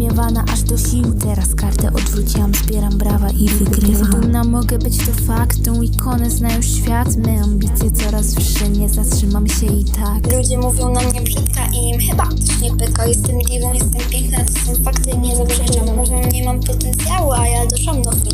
wyśmiewana aż do sił Teraz kartę odwróciłam, zbieram brawa i wygrywam Dumna mogę być, to fakt, tą ikonę znają świat Me ambicje coraz wyższe, nie zatrzymam się i tak Ludzie mówią na mnie brzydka i im chyba też nie pyka Jestem diwą, jestem piękna, to są fakty, nie zaprzeczam Mówią, nie mam potencjału, a ja doszłam do finału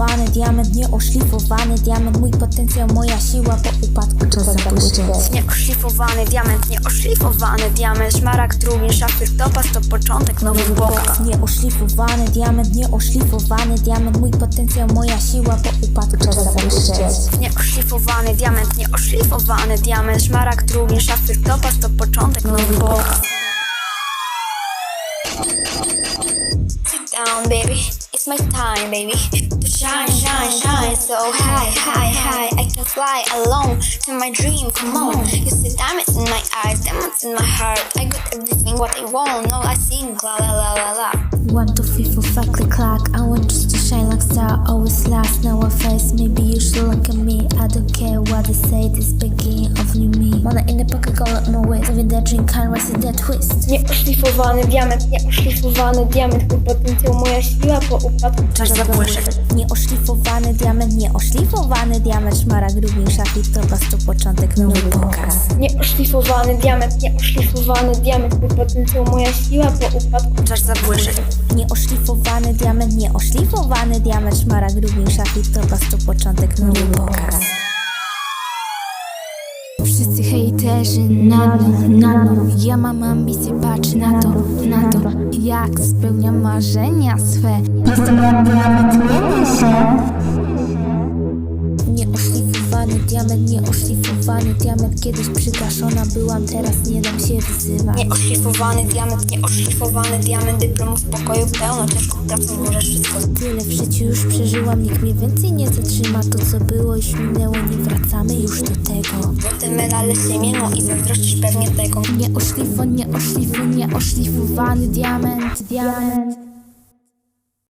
Nieoszlifowany diament, nieoszlifowany diament. Mój potencjał, moja siła, po upadku czas zabłyszczeć Nieoszlifowany diament, nieoszlifowany diament. Szmaragd, rubin, szafir, topas to początek nowych pokaz Nieoszlifowany diament, nieoszlifowany diament. Mój potencjał, moja siła, po upadku czas zabłyszczeć Nieoszlifowany diament, nieoszlifowany diament. Szmaragd, rubin, szafir, topas to początek nowych pokaz Sit down baby, my time baby. To shine, shine, shine. So high, high, high. I can fly alone to my dream, come on. You see diamonds in my eyes, diamonds in my heart. I got everything what I want, no I sing la la la la la. One, two, three, four, five, click, clack. I want just to shine like star, always last. Now I face, maybe you should look at me. I don't care what they say, this beginning Wanna in the pocket, go up my that dream, can't resist that twist? Nieoszlifowany diament, nieoszlifowany diament Mój potencjał, moja siła po upadku. Czas zabłyszek Nieoszlifowany diament, nieoszlifowany diament Szmaragd, rubin, szafir, topas to początek, nowy pokaz. Nieoszlifowany diament, nieoszlifowany diament Mój potencjał, moja siła po upadku. Czas zabłyszek Nieoszlifowany diament, nieoszlifowany diament Szmaragd, rubin, szafir, topas to początek, nowy pokaz Wszyscy hejterzy na dno, na dno Ja mam ambicje, patrz na to, na to. Jak spełniam marzenia swe. Nieoszlifowany diament, nieoszlifowany diament. Kiedyś przygaszona byłam, teraz nie dam się wyzywać. Nieoszlifowany diament, nieoszlifowany diament. Dyplomów pokoju pełno, ciężką pracą możesz wszystko Tyle w życiu już przeżyłam, nikt mnie więcej nie zatrzyma. To co było już minęło, nie wracamy już Potem medale siemienu i zazdrościsz pewnie tego. Nieoszlifo, nieoszlifo, nieoszlifowany diament, diament